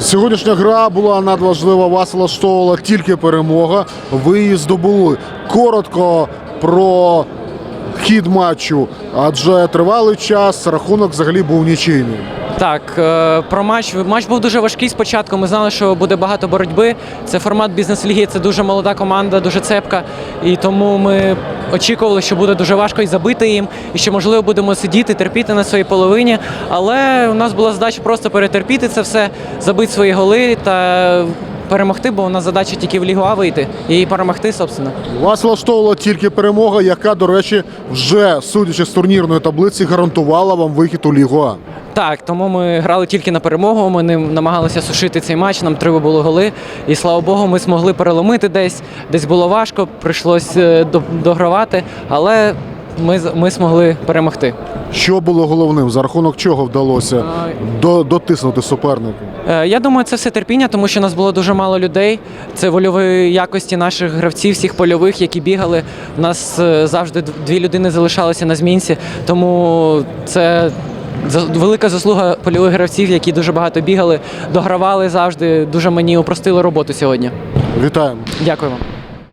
Сьогоднішня гра була надважлива. Вас влаштовувала тільки перемога. Ви її здобули. Коротко про хід матчу, адже тривалий час рахунок взагалі був нічийний. Так, е, про матч. Матч був дуже важкий спочатку. Ми знали, що буде багато боротьби. Це формат бізнес-ліги, це дуже молода команда, дуже цепка. І тому ми очікували, що буде дуже важко і забити їм, і що можливо будемо сидіти, терпіти на своїй половині. Але у нас була задача просто перетерпіти це все, забити свої голи та перемогти, бо у нас задача тільки в Лігу А вийти і перемогти, собственно. Вас влаштовувала тільки перемога, яка, до речі, вже судячи з турнірної таблиці, гарантувала вам вихід у Лігу А. Так, тому ми грали тільки на перемогу. Ми не намагалися сушити цей матч. Нам треба було голи. І слава Богу, ми змогли переломити десь. Десь було важко, прийшлось е, догравати, але ми, ми змогли перемогти. Що було головним? За рахунок чого вдалося до, дотиснути суперника? Е, Я думаю, це все терпіння, тому що нас було дуже мало людей. Це вольові якості наших гравців, всіх польових, які бігали. У нас е, завжди дві людини залишалися на змінці. Тому це велика заслуга польових гравців, які дуже багато бігали, догравали завжди. Дуже мені упростили роботу сьогодні. Вітаємо. Дякую вам.